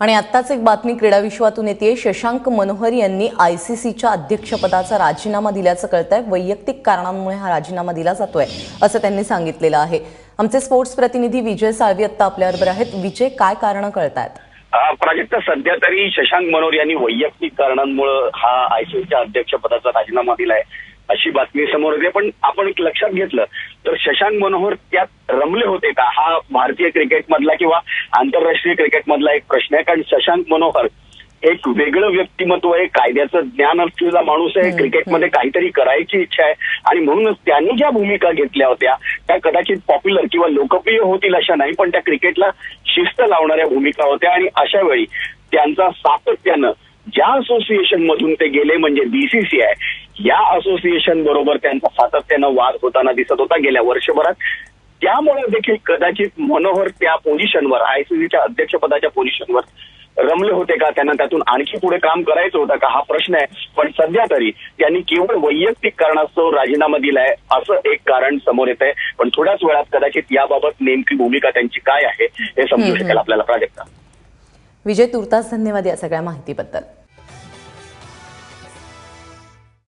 आणि आत्ताच एक बातमी क्रीडा विश्वातून येते शशांक मनोहर यांनी आयसीसीच्या अध्यक्षपदाचा राजीनामा दिल्याचं कळतंय. वैयक्तिक कारणांमुळे हा राजीनामा दिला जातोय असं त्यांनी सांगितलेलं आहे. आमचे स्पोर्ट्स प्रतिनिधी विजय साळवी आत्ता आपल्याबरोबर आहेत. विजय काय कारण कळतायत? प्राजक्ता सध्या तरी शशांक मनोहर यांनी वैयक्तिक कारणांमुळे हा आयसीसीच्या अध्यक्षपदाचा राजीनामा दिलाय. अशी बातमी समोर येते. पण आपण एक लक्षात घेतलं तर शशांक मनोहर त्यात रमले होते का? हा भारतीय क्रिकेटमधला किंवा आंतरराष्ट्रीय क्रिकेटमधला एक प्रश्न आहे. कारण शशांक मनोहर एक वेगळं व्यक्तिमत्व आहे कायद्याचं ज्ञान असलेला माणूस आहे क्रिकेटमध्ये काहीतरी करायची इच्छा आहे. आणि म्हणूनच त्यांनी ज्या भूमिका घेतल्या होत्या त्या कदाचित पॉप्युलर किंवा लोकप्रिय होतील अशा नाही पण त्या क्रिकेटला शिस्त लावणाऱ्या भूमिका होत्या. आणि अशा वेळी त्यांचा सातत्यानं ज्या असोसिएशन मधून ते गेले म्हणजे बीसीसीआय या असोसिएशन बरोबर त्यांचा सातत्यानं वाद होताना दिसत होता गेल्या वर्षभरात. त्यामुळे देखील कदाचित मनोहर त्या पोझिशनवर आयसीसीच्या अध्यक्षपदाच्या पोझिशनवर रमले होते का? त्यांना त्यातून आणखी पुढे काम करायचं होतं का? हा प्रश्न आहे. पण सध्या तरी त्यांनी केवळ वैयक्तिक कारणास्तव राजीनामा दिलाय असं एक कारण समोर येत आहे पण थोड्याच वेळात कदाचित याबाबत नेमकी भूमिका त्यांची काय आहे हे समजू शकेल आपल्याला प्राजक्ता विजय तुर्तास धन्यवाद या सगळ्या माहितीबद्दल.